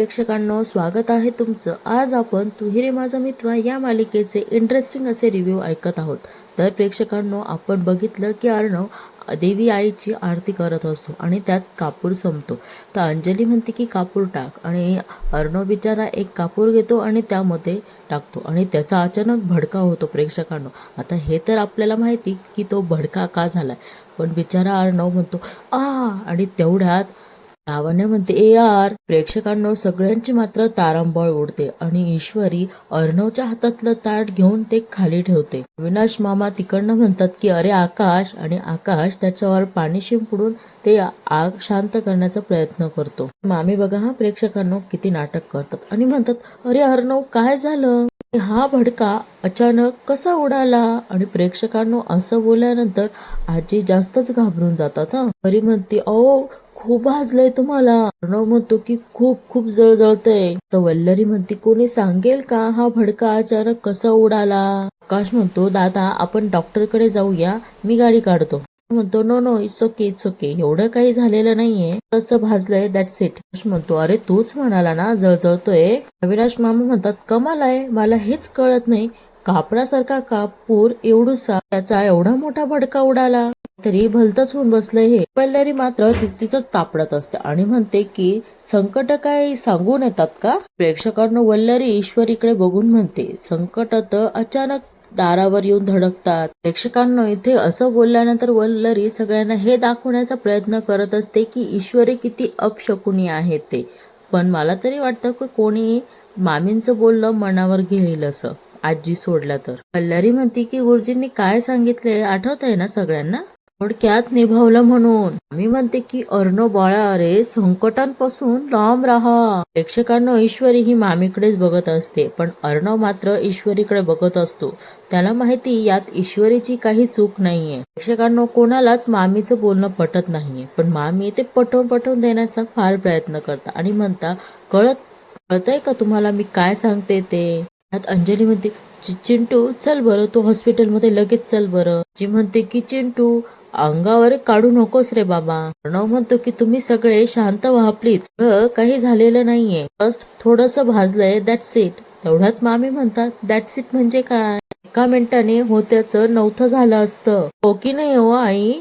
प्रेक्षकांनो स्वागत आहे तुमचं. आज आपण तू माझा मित्र या मालिकेचे इंटरेस्टिंग असे रिव्ह्यू ऐकत आहोत. तर प्रेक्षकांनो आपण बघितलं की अर्णव देवी आईची आरती करत असतो आणि त्यात कापूर संपतो. तर अंजली म्हणते की कापूर टाक. आणि अर्णव बिचारा एक कापूर घेतो आणि त्यामध्ये टाकतो. आणि त्याचा अचानक भडका होतो प्रेक्षकांनो. आता हे तर आपल्याला माहिती की तो भडका का झालाय? पण बिचारा अर्णव म्हणतो आ! आणि तेवढ्यात लावण्य म्हणते ए यार प्रेक्षकांनो सगळ्यांची मात्र तारांबळ उडते आणि ईश्वरी अर्णवच्या हातातलं ताट घेऊन ते खाली ठेवते. अविनाश मामा तिकडनं म्हणतात की अरे आकाश आणि आकाश त्याच्यावर पाणी शिंपडून ते आग शांत करण्याचा प्रयत्न करतो. मामी बघा हा प्रेक्षकांनो किती नाटक करतात आणि म्हणतात अरे अर्णव काय झालं? हा भडका अचानक कसा उडाला? आणि प्रेक्षकांनो असं बोलल्यानंतर आजी जास्तच घाबरून जातात हा. परी म्हणते ओ खूप भाजलंय तुम्हाला. अर्णव म्हणतो की खूप खूप जळजळतय. तर वल्लरी म्हणते कोणी सांगेल का हा भडका अचानक कसा उडाला आकाश म्हणतो दादा आपण डॉक्टरकडे जाऊया. मी गाडी काढतो. म्हणतो no no it's okay it's okay एवढं काही झालेलं नाहीये. कसं भाजलंय दॅट्स इट म्हणतो अरे तूच म्हणाला ना जळजळतोय. अविनाश मामा म्हणतात कमाल आहे. मला हेच कळत नाही. कापडासारखा कापूर एवढूसा त्याचा एवढा मोठा भडका उडाला तरी भलतच होऊन बसलंय हे. पल्लरी मात्र तिथं तापडत असते आणि म्हणते की संकट काय सांगून येतात का? प्रेक्षकांना वल्लरी ईश्वरीकडे बघून म्हणते संकट तर अचानक दारावर येऊन धडकतात. प्रेक्षकांना इथे असं बोलल्यानंतर वल्लरी सगळ्यांना हे दाखवण्याचा प्रयत्न करत असते की ईश्वरी किती अपशकुनी आहे ते. पण मला तरी वाटतं की कोणी मामींचं बोलणं मनावर घेईल असं. आजी सोडला तर. वल्लरी म्हणते की गुरुजींनी काय सांगितले आठवत आहे ना सगळ्यांना? थोडक्यात निभावलं म्हणून. मी म्हणते की अर्णव बाळा अरे संकटांपासून लांब राहा. प्रेक्षकांना ईश्वरी ही मामीकडेच बघत असते पण अर्णव मात्र ईश्वरीकडे बघत असतो. त्याला माहिती यात ईश्वरीची काही चूक नाहीये. प्रेक्षकांना कोणालाच मामीचं बोलणं पटत नाहीये पण मामी ते पटवून पटवून देण्याचा फार प्रयत्न करता आणि म्हणता कळत कळतंय का तुम्हाला मी काय सांगते ते? त्यात अंजली म्हणते चिंटू चल बरं तू हॉस्पिटलमध्ये लगेच चल बरं. जी म्हणते की चिंटू अंगावर काढू नकोस रे बाबा. प्रणव म्हणतो की तुम्ही सगळे शांत व्हा प्लीज काही झालेलं नाहीये. फर्स्ट थोडस भाजलंय दॅट्स इट तेवढ्यात मामी म्हणतात दॅट्स इट म्हणजे काय? एका मिनिटाने होत्याचं नव्हतं झालं असतं. हो की नाही हो आई?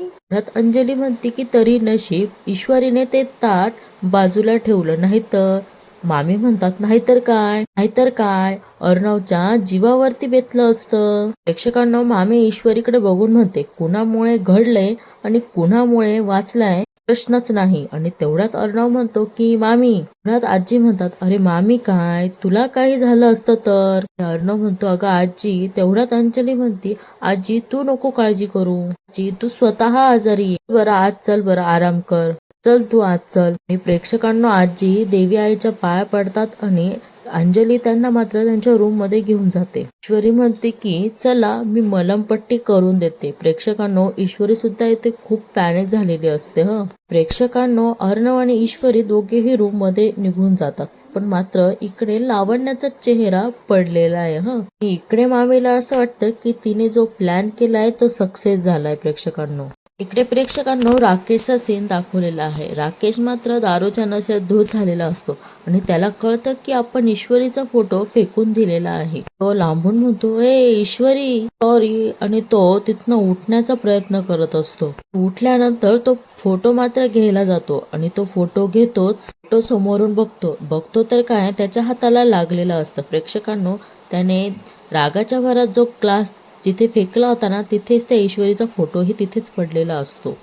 अंजली म्हणते की तरी नशीब ईश्वरीने ते ताट बाजूला ठेवलं नाही तर मामी म्हणतात नाहीतर काय? नाहीतर काय? अर्णवच्या जीवावरती बेतलं असतं. प्रेक्षकांना मामी ईश्वरीकडे बघून म्हणते कुणामुळे घडलंय आणि कुणामुळे वाचलाय प्रश्नच नाही. आणि तेवढ्यात अर्णव म्हणतो की मामी. तेवढ्यात आजी म्हणतात अरे मामी काय? तुला काही झालं असतं तर? अर्णव म्हणतो अगं आजी. तेवढ्यात अंजली म्हणते आजी तू नको काळजी करू. आजी तू स्वतः आजारी बरं आज चल बरं आराम कर. चल तू आज चल. आणि प्रेक्षकांना आजी देवी आईच्या पाया पडतात आणि अंजली त्यांना मात्र त्यांच्या रूममध्ये घेऊन जाते. ईश्वरी म्हणते की चला मी मलमपट्टी करून देते. प्रेक्षकांनो ईश्वरी सुद्धा इथे खूप पॅनिक झालेली असते ह. प्रेक्षकांनो अर्णव आणि ईश्वरी दोघेही रूममध्ये निघून जातात. पण मात्र इकडे लावण्याचा चेहरा पडलेला आहे ह. इकडे मामीला असं वाटतं की तिने जो प्लॅन केलाय तो सक्सेस झालाय प्रेक्षकांनो. इकडे प्रेक्षकांनो राकेशचा सीन दाखवलेला आहे. राकेश मात्र दारूच्या नशेत धूत झालेला असतो आणि त्याला कळतं की आपण ईश्वरीचा फोटो फेकून दिलेला आहे. तो लांबून म्हणतो ए ईश्वरी सॉरी आणि तो तिथनं उठण्याचा प्रयत्न करत असतो. उठल्यानंतर तो फोटो मात्र घ्यायला जातो आणि तो फोटो घेतोच फोटो समोरून बघतो. बघतो तर काय त्याच्या हाताला लागलेलं असतं. प्रेक्षकांनो त्याने रागाच्या भरात जो क्लास जिथे फेकला होता ना तिथेच त्या ईश्वरीचा फोटोही तिथेच पडलेला असतो.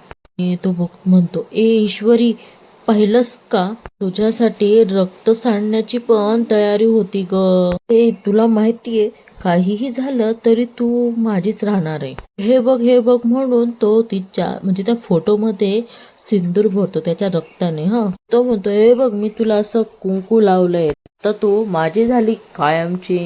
तो म्हणतो ए ईश्वरी पाहिलंस का? तुझ्यासाठी रक्त सांडण्याची पण तयारी होती ग. ए तुला माहितीये काहीही झालं तरी तू माझीच राहणार आहे. हे बघ हे बघ म्हणून तो तिच्या म्हणजे त्या फोटोमध्ये सिंदूर भरतो त्याच्या रक्ताने हा. तो म्हणतो हे बघ मी तुला असं कुंकू लावलंय. तर तू माझी झाली कायमची.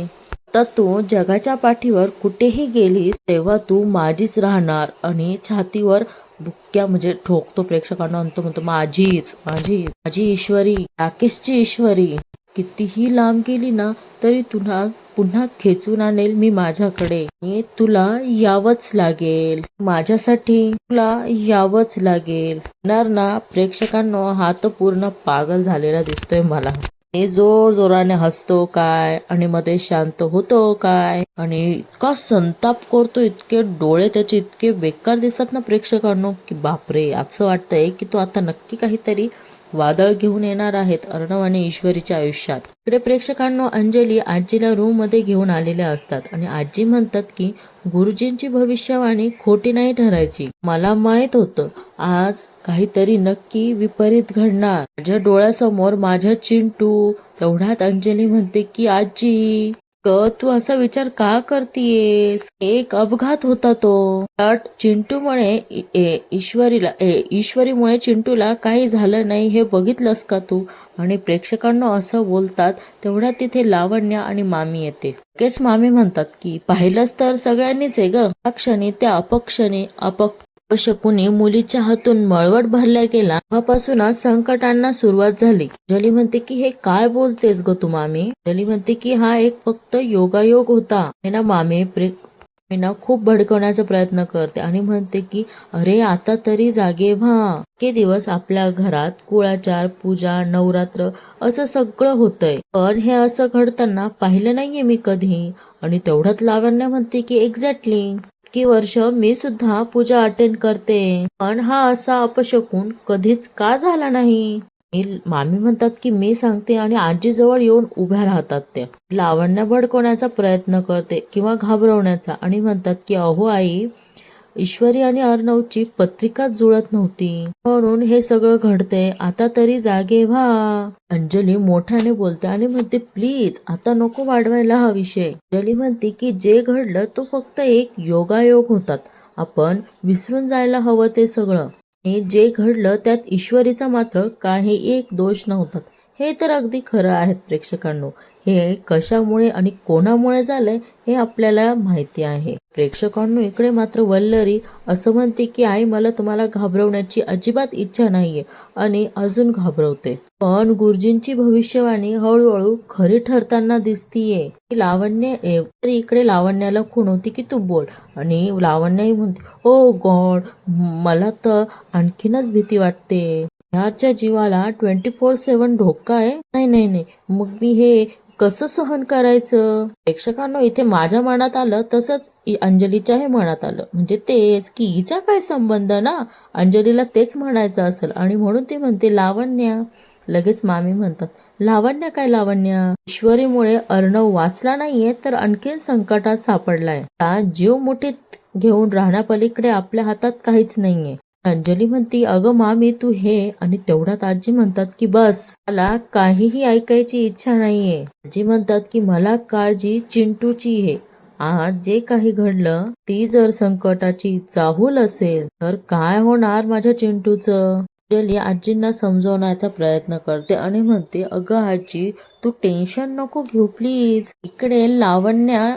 आता तू जगाच्या पाठीवर कुठेही गेलीस तेव्हा तू माझीच राहणार. आणि छातीवर बुक्क्या म्हणजे ठोकतो प्रेक्षकांना म्हणतो म्हणतो माझीच माझी माझी ईश्वरी राकेशची ईश्वरी. कितीही लांब गेली ना तरी तुला पुन्हा खेचून आणेल मी माझ्याकडे. तुला यावंच लागेल. माझ्यासाठी तुला यावंच लागेल. येणार ना प्रेक्षकांना हा तर पूर्ण पागल झालेला दिसतोय मला. हे जोर जोराने हसतो काय? आणि मध्ये शांत होतो काय? आणि इतका संताप करतो इतके डोळे त्याचे इतके बेकार दिसतात ना प्रेक्षकांनो की बापरे! असं वाटतंय की तो आता नक्की काहीतरी वादळ घेऊन येणार आहेत अर्णव आणि ईश्वरीच्या आयुष्यात. इकडे प्रेक्षकांनो अंजली आजीला रूममध्ये घेऊन आलेल्या असतात आणि आजी म्हणतात की गुरुजींची भविष्यवाणी खोटी नाही ठरायची. मला माहीत होतं आज काहीतरी नक्की विपरीत घडणार. माझ्या डोळ्यासमोर माझ्या चिंटू. तेवढ्यात अंजली म्हणते की आजी! ग तू असा विचार का करतीयेस? एक अपघात होता तो. but चिंटूमुळे ईश्वरीला ए- ईश्वरीमुळे चिंटूला काही झालं नाही हे बघितलंस का तू? आणि प्रेक्षकांना असं बोलतात तेवढ्या तिथे लावण्य आणि मामी येते. लगेच मामी म्हणतात की पाहिलंच तर सगळ्यांनीच आहे ग. क्षणी त्या अपक्षणी अपक शकुनी मुलीच्या हातून मळवट भरल्या गेला. तेव्हापासूनच संकटांना सुरुवात झाली. जली म्हणते की हे काय बोलतेस ग तू मामी? जली म्हणते की हा एक फक्त योगायोग होता. हे ना मामी मीना खूप भडकवण्याचा प्रयत्न करते. आणि म्हणते की अरे आता तरी जागे व्हा. इतके दिवस आपल्या घरात कुळाचार पूजा नवरात्र असं सगळं होतंय. पण हे असं घडताना पाहिलं नाहीये मी कधी. आणि तेवढ्यात लावण्य म्हणते की एक्झॅक्टली इतकी वर्ष मी सुद्धा पूजा अटेंड करते. पण हा असा अपशकून कधीच का झाला नाही? मी- मामी म्हणतात की मी सांगते आणि आजीजवळ येऊन उभ्या राहतात त्या. लावण्या भडकवण्याचा प्रयत्न करते किंवा घाबरवण्याचा आणि म्हणतात की अहो आई ईश्वरी आणि अर्णवची पत्रिकाच जुळत नव्हती. म्हणून हे सगळं घडते आता तरी जागे व्हा. अंजली मोठ्याने बोलते आणि म्हणते प्लीज आता नको वाढवायला हा विषय. अंजली म्हणते की जे घडलं तो फक्त एक योगायोग होतात आपण विसरून जायला हवं ते सगळं. आणि जे घडलं त्यात ईश्वरीचा मात्र काही एक दोष नव्हतात हे तर अगदी खरं आहेत प्रेक्षकांनो. हे कशामुळे आणि कोणामुळे झालंय हे आपल्याला माहिती आहे. प्रेक्षकांनो इकडे मात्र वल्लरी असं म्हणते की आई मला तुम्हाला घाबरवण्याची अजिबात इच्छा नाहीये आणि अजून घाबरवते. पण गुरुजींची भविष्यवाणी हळूहळू खरी ठरताना दिसतीये. लावण्य ए- तरी इकडे लावण्याला खूण होती की तू बोल. आणि लावण्याही म्हणते ओ गॉड मला तर आणखीनच भीती वाटते. ह्याच्या जीवाला ट्वेंटी फोर सेवन धोका आहे? नाही नाही नाही. मग मी हे कसं सहन करायचं? प्रेक्षकांनो इथे माझ्या मनात आलं तसंच अंजलीच्या हे मनात आलं. म्हणजे तेच की हिचा काय संबंध ना? अंजलीला तेच म्हणायचं असेल. आणि म्हणून ती म्हणते लावण्य. लगेच मामी म्हणतात लावण्य काय लावण्य? ईश्वरीमुळे अर्णव वाचला नाहीये तर आणखीन संकटात सापडलाय. जीव मुठीत घेऊन राहण्यापलीकडे आपल्या हातात काहीच नाहीये. अंजली म्हणती अगं मामी तू हे आणि तेवढ्यात आजी म्हणतात की बस मला काहीही ऐकायची इच्छा नाहीये. आजी म्हणतात की मला काळजी चिंटूची आहे. आज जे काही घडलं ती जर संकटाची चाहूल असेल तर काय होणार माझ्या चिंटूचं? अंजली आजींना समजवण्याचा प्रयत्न करते आणि म्हणते अगं आजी तू टेन्शन नको घेऊ प्लीज. इकडे लावण्या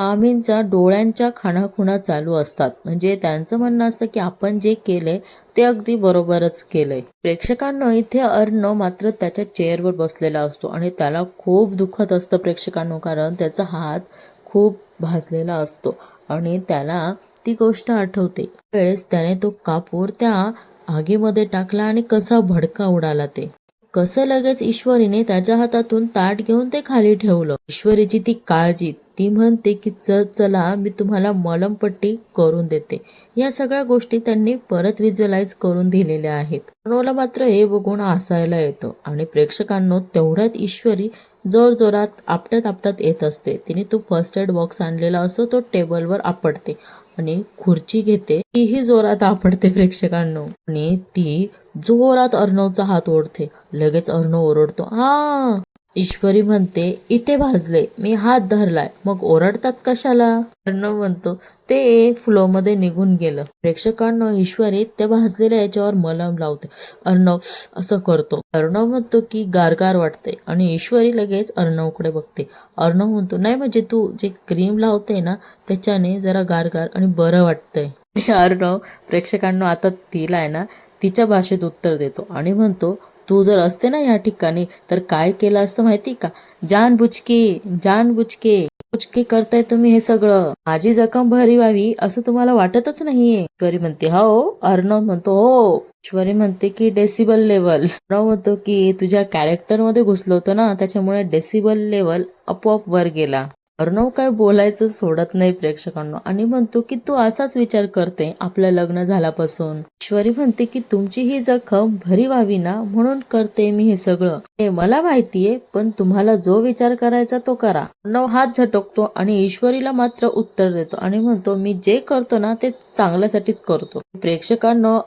आमींचा डोळ्यांच्या खाणाखुणा चालू असतात. म्हणजे त्यांचं म्हणणं असतं की आपण जे केलंय ते अगदी बरोबरच केलंय. प्रेक्षकांना इथे अर्णव मात्र त्याच्या चेअरवर बसलेला असतो आणि त्याला खूप दुखत असतं प्रेक्षकांनो कारण त्याचा हात खूप भाजलेला असतो आणि त्याला ती गोष्ट आठवते. वेळेस त्याने तो कापूर त्या आगीमध्ये टाकला आणि कसा भडका उडाला ते. कसं लगेच ईश्वरीने त्याच्या हातातून ताट घेऊन ते खाली ठेवलं. ईश्वरीची ती काळजी ती म्हणते की च चला मी तुम्हाला मलमपट्टी करून देते. या सगळ्या गोष्टी त्यांनी परत व्हिज्युअलाइज करून दिलेल्या आहेत. अर्णवला मात्र हे बघून हसायला येतं आणि प्रेक्षकांनो तेवढ्यात ईश्वरी जोर जोरात आपटत आपटत येत असते. तिने तो फर्स्ट एड बॉक्स आणलेला असतो तो टेबलवर आपटते आणि खुर्ची घेते. तीही जोरात आपडते प्रेक्षकांनो. आणि ती जोरात अर्णवचा हात ओढते. लगेच अर्णव ओरडतो हा ईश्वरी म्हणते इथे भाजले मी हात धरलाय मग ओरडतात कशाला? अर्णव म्हणतो ते फ्लो मध्ये निघून गेलं. प्रेक्षकांना ईश्वरी त्या भाजलेल्या याच्यावर मलम लावते. अर्णव असं करतो. अर्णव म्हणतो की गारगार वाटते आणि ईश्वरी लगेच अर्णवकडे बघते. अर्णव म्हणतो नाही म्हणजे तू जे क्रीम लावते ना त्याच्याने जरा गारगार आणि बरं वाटतंय. अर्णव प्रेक्षकांना आता तिला आहे ना तिच्या भाषेत उत्तर देतो आणि म्हणतो तू जर असते ना या ठिकाणी तर काय केलं असतं माहिती का? जान बुचके जान बुचके बुचके करताय तुम्ही हे सगळं. माझी जखम भरी व्हावी असं तुम्हाला वाटतच नाहीये. ईश्वरी म्हणते हो, हो अर्णव म्हणतो हो. ईश्वरी म्हणते की डेसिबल लेवल अर्णव म्हणतो की तुझ्या कॅरेक्टरमध्ये घुसलो होतो ना त्याच्यामुळे डेसिबल लेवल आपोआप वर गेला. अर्णव काय बोलायचं सोडत नाही प्रेक्षकांना. आणि म्हणतो की तू असाच विचार करते आपलं लग्न झाल्यापासून. ईश्वरी म्हणते की तुमची ही जखम भरी व्हावी ना म्हणून करते मी हे सगळं. हे मला माहितीये पण तुम्हाला जो विचार करायचा तो करा. अर्णव हात झटकतो आणि ईश्वरीला मात्र उत्तर देतो आणि म्हणतो मी जे करतो ना ते चांगल्यासाठीच करतो. प्रेक्षकांना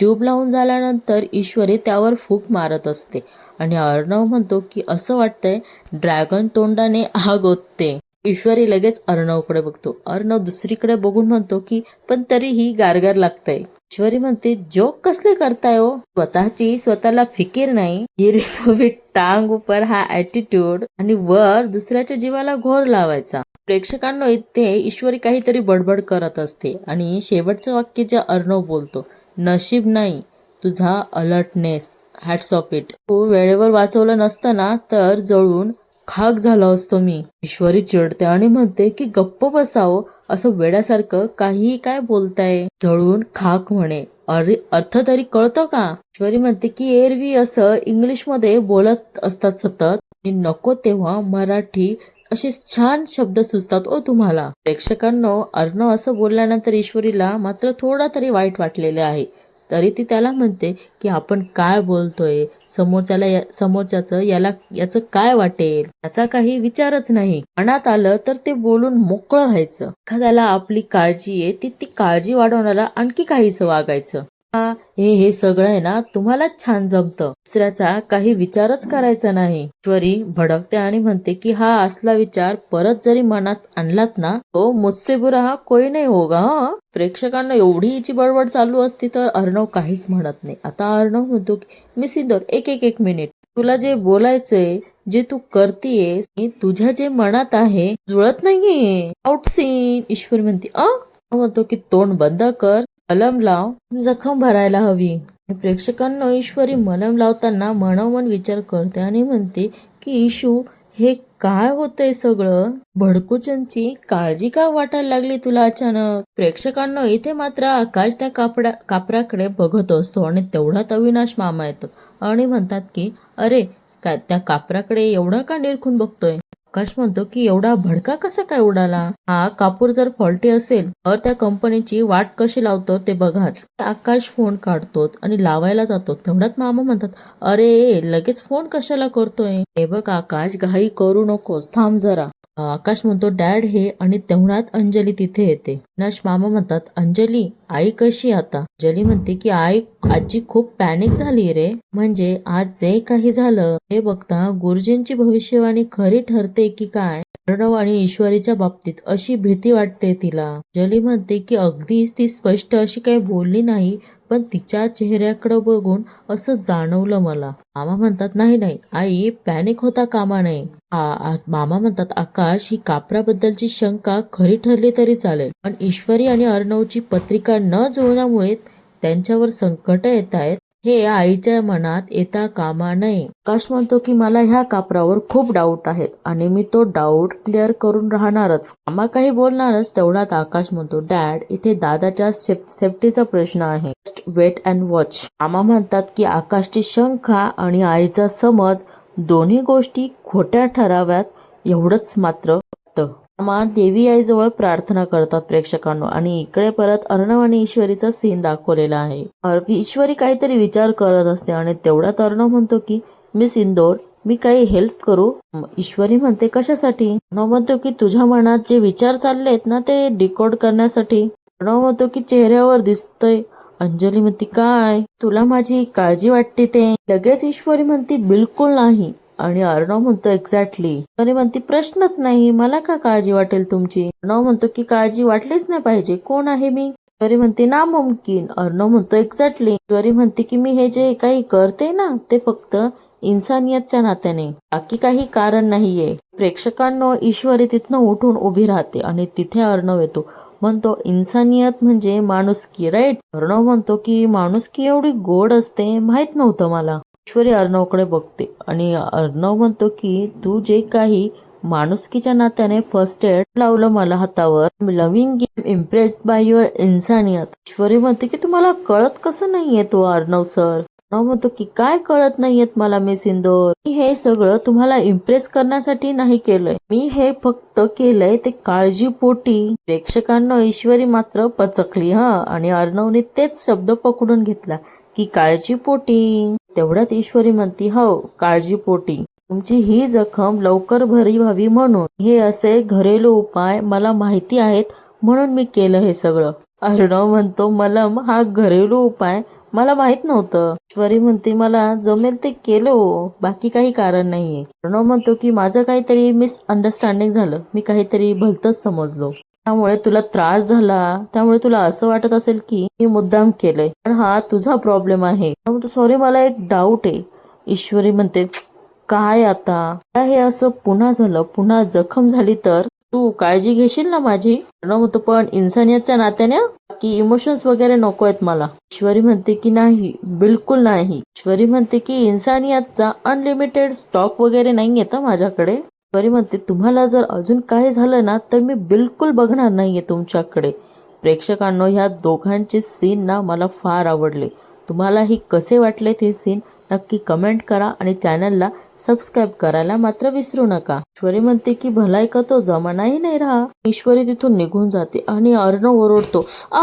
ट्यूब लावून झाल्यानंतर ईश्वरी त्यावर फूक मारत असते. आणि अर्णव म्हणतो की असं वाटतंय ड्रॅगन तोंडाने आग ओतते ईश्वरी लगेच अर्णवकडे बघतो. अर्णव दुसरीकडे बघून म्हणतो की पण तरीही गारगार लागतंय. ईश्वरी म्हणते जोक कसले करताय हो? स्वतःची स्वतःला फिकीर नाही. गिरी तुम्ही टांग उपर हा ऍटिट्यूड आणि वर दुसऱ्याच्या जीवाला घोर लावायचा. प्रेक्षकांना इथे ईश्वरी काहीतरी बडबड करत असते आणि शेवटचं वाक्य जे अर्णव बोलतो नशीब नाही तुझा अलर्टनेस हॅट्स ऑफ इट. तू वेळेवर वाचवलं नसतं ना तर जळून खाक झालो असतो मी. ईश्वरी चिडते आणि म्हणते की गप्प बसावं. असं वेड्यासारखं काहीही काय बोलताय? जळून खाक म्हणे. अरे अर्थ तरी कळतो का? ईश्वरी म्हणते की एरवी असं इंग्लिशमध्ये बोलत असतात सतत आणि नको तेव्हा मराठी असे छान शब्द सुचतात ओ तुम्हाला. प्रेक्षकांनो अर्णव असं बोलल्यानंतर ईश्वरीला मात्र थोडा तरी वाईट वाटलेले आहे. तरी ती त्याला म्हणते की आपण काय बोलतोय? समोरच्याला या- समोरच्याचं याला याचं काय वाटेल? याचा काही विचारच नाही. मनात आलं तर ते बोलून मोकळं व्हायचं. एखाद्याला आपली काळजी आहे ती ती काळजी वाढवण्याला आणखी काहीसं वागायचं. हे हे सगळं आहे ना तुम्हालाच छान जमतं. दुसऱ्याचा काही विचारच करायचा नाही. ईश्वरी भडकते आणि म्हणते की हा असला विचार परत जरी मनात आणलात ना तो मुझसे बुरा हा कोई नाही होगा हं? प्रेक्षकांना एवढी हिची बडबड चालू असती तर अर्णव काहीच म्हणत नाही. आता अर्णव म्हणतो की मी सिंदोर एक एक एक मिनिट. तुला जे बोलायचंय जे तू करतीये तुझ्या जे मनात आहे जुळत नाहीये. आउट सीन ईश्वरी म्हणते अ? म्हणतो की तोंड बंद कर मलम लाव जखम भरायला हवी. प्रेक्षकांना ईश्वरी मलम लावताना मनोमन विचार करते आणि म्हणते की इशू हे काय होतंय सगळं? भडकुचनची काळजी का वाटायला लागली तुला अचानक? प्रेक्षकांना इथे मात्र आकाश त्या कापडा कापराकडे बघत असतो आणि तेवढ्यात अविनाश मामा येतो आणि म्हणतात की अरे काय त्या कापराकडे एवढा का निरखून बघतोय? आकाश म्हणतो की एवढा भडका कसा काय उडाला? हा कापूर जर फॉल्टी असेल तर त्या कंपनीची वाट कशी लावतो ते बघाच. आकाश फोन काढतो आणि लावायला जातो. तेवढ्यात मामा म्हणतात अरे लगेच फोन कशाला करतोय? हे बघ आकाश घाई करू नकोस. थांब जरा. आकाश म्हणतो डॅड हे आणि तेवढ्यात अंजली तिथे येते. नाश मामा म्हणतात अंजली आई कशी आता? अंजली म्हणते की आई आजी खूप पॅनिक झाली रे. म्हणजे आज जे काही झालं हे बघता गुरुजींची भविष्यवाणी खरी ठरते की काय? अर्णव आणि ईश्वरीच्या बाबतीत अशी भीती वाटते तिला. जली म्हणते की अगदीच ती स्पष्ट अशी काही बोलली नाही पण तिच्या चेहऱ्याकडे बघून असं जाणवलं मला. मामा म्हणतात नाही नाही आई पॅनिक होता कामा नये. मामा म्हणतात आकाश ही कापराबद्दलची शंका खरी ठरली तरी चालेल. पण ईश्वरी आणि अर्णवची पत्रिका न जुळण्यामुळे त्यांच्यावर संकट येत आहेत हे आईच्या मनात येता कामा नये. आकाश म्हणतो की मला ह्या कापरावर खूप डाऊट आहेत आणि मी तो डाऊट क्लिअर करून राहणारच. कामा काही बोलणारच तेवढ्यात आकाश म्हणतो डॅड इथे दादाच्या सेफ- सेफ्टीचा प्रश्न आहे. वेट अँड वॉच मामा म्हणतात की आकाशची शंका आणि आईचा समज दोन्ही गोष्टी खोट्या ठराव्यात एवढंच मात्र वाटतं. देवी आईजवळ प्रार्थना करतात प्रेक्षकांनो. आणि इकडे परत अर्णव आणि ईश्वरीचा सीन दाखवलेला आहे. ईश्वरी काहीतरी विचार करत असते आणि तेवढ्यात अर्णव म्हणतो की मी सिंदोर मी काही हेल्प करू? ईश्वरी म्हणते कशासाठी? अर्णव म्हणतो की तुझ्या मनात जे विचार चाललेत ना ते डिकोड करण्यासाठी. अर्णव म्हणतो की चेहऱ्यावर दिसतंय. अंजली म्हणते काय? तुला माझी काळजी वाटते ते? लगेच ईश्वरी म्हणते बिलकुल नाही. आणि अर्णव म्हणतो एक्झॅक्टली तरी म्हणते प्रश्नच नाही मला का काळजी वाटेल तुमची? अर्णव म्हणतो की काळजी वाटलीच नाही पाहिजे कोण आहे मी? ईश्वरी म्हणते ना मुमकिन अर्णव म्हणतो एक्झॅक्टली ईश्वरी म्हणते की मी हे जे काही करते ना ते फक्त इन्सानियतच्या नात्याने बाकी काही कारण नाहीये. प्रेक्षकांनो ईश्वरी तिथनं उठून उभी राहते आणि तिथे अर्णव येतो. म्हणतो इन्सानियत म्हणजे माणुसकी राईट अर्णव म्हणतो की माणुसकी एवढी गोड असते माहीत नव्हतं मला. ईश्वरी अर्णवकडे बघते. आणि अर्णव म्हणतो की तू जे काही माणुसकीच्या नात्याने फर्स्ट एड लावलं मला हातावर loving game impressed by your इन्सानियत ईश्वरी म्हणते की तुम्हाला कळत कसं नाहीये तो हो अर्णव सर अर्णव म्हणतो की काय कळत नाहीयेत मला मिस सिंदोर मी हे सगळं तुम्हाला इम्प्रेस करण्यासाठी नाही केलंय. मी हे फक्त केलंय ते काळजीपोटी. प्रेक्षकांना ईश्वरी मात्र पचकली हा. आणि अर्णवने तेच शब्द पकडून घेतला की काळजीपोटी. तेवढ्यात ईश्वरी म्हणती हो काळजीपोटी. तुमची ही जखम लवकर भरी व्हावी म्हणून. हे असे घरेलू उपाय मला माहिती आहेत म्हणून मी केलं हे सगळं. अर्णव म्हणतो मलम हा घरेलू उपाय मला माहीत नव्हतं. ईश्वरी म्हणते मला जमेल ते केलो हो, बाकी काही कारण नाहीये. अर्णव म्हणतो की माझं काहीतरी मिसअंडरस्टँडिंग झालं. मी काहीतरी भलतच समजलो. त्यामुळे तुला त्रास झाला. त्यामुळे तुला असं वाटत असेल की मी मुद्दाम केलंय. पण हा तुझा प्रॉब्लेम आहे. सॉरी मला एक डाऊट आहे. ईश्वरी म्हणते काय आता? काय हे असं पुन्हा झालं पुन्हा जखम झाली तर? तू काळजी घेशील ना माझी? म्हणतो पण इन्सानियतच्या नात्याने की इमोशन्स वगैरे नको आहेत मला. ईश्वरी म्हणते की नाही बिलकुल नाही. ईश्वरी म्हणते की इन्सानियतचा अनलिमिटेड स्टॉक वगैरे नाही येतं माझ्याकडे. परी म्हणते तुम्हाला जर अजून काही झालं ना तर मी बिलकुल बघणार नाहीये तुमच्याकडे. प्रेक्षकांनो ह्या दोघांचे सीन ना मला फार आवडले. तुम्हालाही कसे वाटले ते सीन नक्की कमेंट करा आणि चॅनलला सबस्क्राईब करायला मात्र विसरू नका. ईश्वरी म्हणते की भलाय का तो जमानाही नाही राहा. ईश्वरी तिथून निघून जाते आणि अर्णव ओरडतो आ!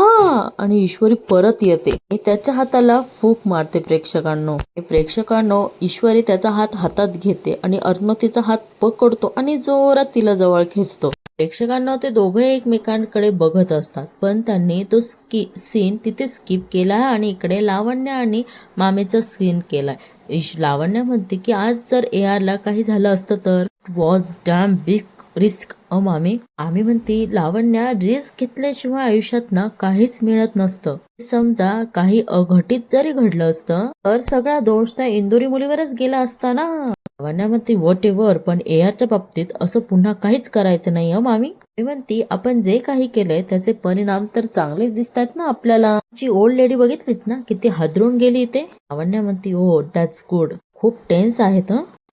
आणि ईश्वरी परत येते. त्याच्या हाताला फूक मारते प्रेक्षकांनो. प्रेक्षकांनो ईश्वरी त्याचा हात हातात घेते आणि अर्णव तिचा हात पकडतो आणि जोरात तिला जवळ खेचतो. प्रेक्षकांना ते दोघे एकमेकांकडे बघत असतात पण त्यांनी तो स्की सीन तिथे स्किप केला आहे आणि इकडे लावण्य आणि मामेचा सीन केलाय. इश लावण्य म्हणते की आज जर ए आरला काही झालं असतं तर was damn big risk a मामी. आम्ही म्हणते लावण्या रिस्क घेतल्याशिवाय आयुष्यात ना काहीच मिळत नसतं. समजा काही अघटित जरी घडलं असतं तर सगळा दोष त्या इंदोरी मुलीवरच गेला असता ना. लावण्या वॉट एव्हर पण एआरच्या बाबतीत असं पुन्हा काहीच करायचं नाही हो मामी? मी आपण जे काही केलंय त्याचे परिणाम तर चांगलेच दिसत आहेत ना आपल्याला. जी ओल्ड लेडी बघितलीत ना किती हादरून गेली ते लावण्या म्हणती ओ दॅट्स गुड खूप टेन्स आहेत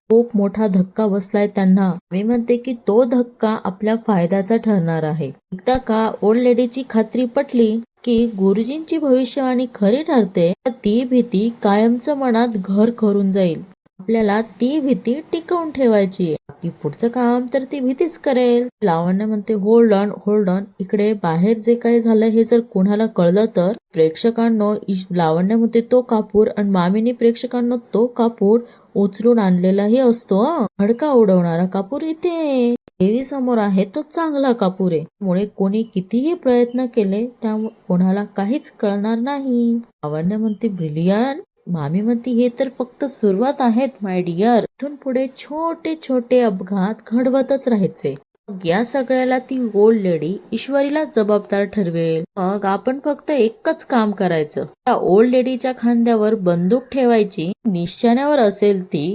खूप मोठा धक्का बसलाय त्यांना. मी म्हणते की तो धक्का आपल्या फायद्याचा ठरणार आहे. एकदा का ओल्ड लेडीची खात्री पटली की गुरुजींची भविष्यवाणी खरी ठरते तर ती भीती कायमच मनात घर करून जाईल. आपल्याला ती भीती टिकवून ठेवायची. बाकी पुढचं काम तर ती भीतीच करेल. लावण्य म्हणते होल्ड ऑन होल्ड ऑन इकडे बाहेर जे काही झालं हे जर कोणाला कळलं तर प्रेक्षकांनो लावण्य म्हणते तो कापूर. आणि मामीने प्रेक्षकांना तो कापूर उचलून आणलेलाही असतो हडका उडवणारा कापूर इथे देवी समोर आहे तो चांगला कापूर आहे. त्यामुळे कोणी कितीही प्रयत्न केले त्यामुळे कोणाला काहीच कळणार नाही. लावण्य म्हणते ब्रिलियन मामी म्हणते हे तर फक्त सुरुवात आहेत माय डियर इथून पुढे छोटे छोटे अपघात घडवतच राहायचे. मग या सगळ्याला ती ओल्ड लेडी ईश्वरीला जबाबदार ठरवेल. मग आपण फक्त एकच काम करायचं. त्या ओल्ड लेडीच्या खांद्यावर बंदूक ठेवायची. निशाण्यावर असेल ती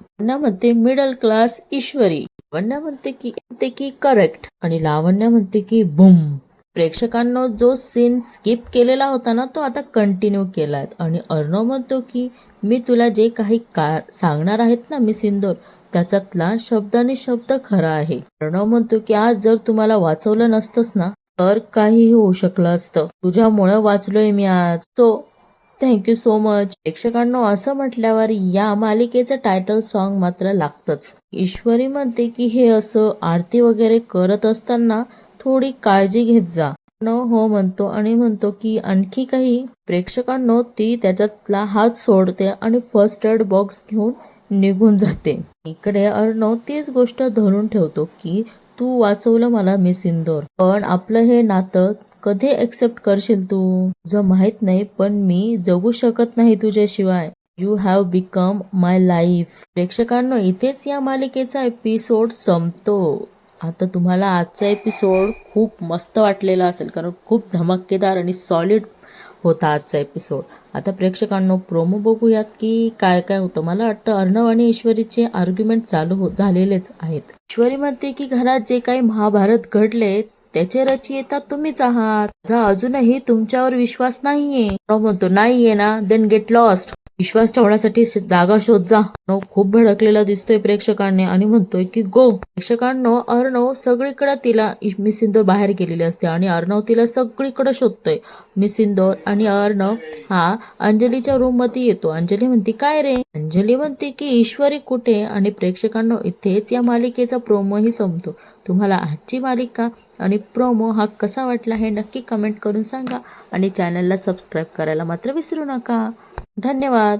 लावण्या म्हणते मिडल क्लास ईश्वरी. लावण्या म्हणते की म्हणते की करेक्ट आणि लावण्या म्हणते की बुम प्रेक्षकांनो जो सीन स्किप केलेला होता ना तो आता कंटिन्यू केला आहे आणि अर्णव म्हणतो की मी तुला जे काही का सांगणार आहेत ना मी सिंदोर त्याच्यातला शब्दाने शब्द खरा आहे. अर्णव म्हणतो की आज जर तुम्हाला वाचवलं नसतंच ना तर काहीही होऊ शकलं असतं. तुझ्यामुळं वाचलोय मी आज. So thank you so much प्रेक्षकांनो असं म्हटल्यावर या मालिकेचं टायटल सॉन्ग मात्र लागतच. ईश्वरी म्हणते की हे असं आरती वगैरे करत असताना थोडी काळजी घेत जा. न हो म्हणतो आणि म्हणतो की आणखी काही प्रेक्षकांनो ती त्याच्यातला हात सोडते आणि फर्स्ट एड बॉक्स घेऊन निघून जाते. इकडे अर्णव तीच गोष्ट धरून ठेवतो की तू वाचवलं मला मिस इंदोर. पण आपलं हे नातं कधी एक्सेप्ट करशील तू? तुझं माहीत नाही पण मी जगू शकत नाही तुझ्याशिवाय. You have become my life प्रेक्षकांनो इथेच या मालिकेचा एपिसोड संपतो. आता तुम्हाला आजचा एपिसोड खूप मस्त वाटलेला असेल कारण खूप धमाकेदार आणि सॉलिड होता आजचा एपिसोड आता प्रेक्षकांनो प्रोमो बघूयात की काय काय होतं. मला वाटतं अर्णव आणि ईश्वरीचे आर्ग्युमेंट चालू हो झालेलेच आहेत. ईश्वरी म्हणते की घरात जे काही महाभारत घडले त्याचे रचयिता तुम्हीच आहात. माझा अजूनही तुमच्यावर विश्वास नाहीये. म्हणतो नाहीये ना? देन गेट लॉस्ट विश्वास ठेवण्यासाठी जागा शोध जा. अर्णव खूप भडकलेला दिसतोय प्रेक्षकांनी आणि म्हणतोय की गो. प्रेक्षकांनो अर्णव सगळीकडे तिला मिस इंदोर बाहेर गेलेली असते आणि अर्णव तिला सगळीकडे शोधतोय. मिस इंदोर आणि अर्णव हा अंजलीच्या रूममध्ये येतो. अंजली म्हणते काय रे? अंजली म्हणते की ईश्वरी कुठे? आणि प्रेक्षकांनो इथेच या मालिकेचा प्रोमोही संपतो. तुम्हाला आजची मालिका आणि प्रोमो हा कसा वाटला हे नक्की कमेंट करून सांगा आणि चॅनलला सबस्क्राईब करायला मात्र विसरू नका. धन्यवाद.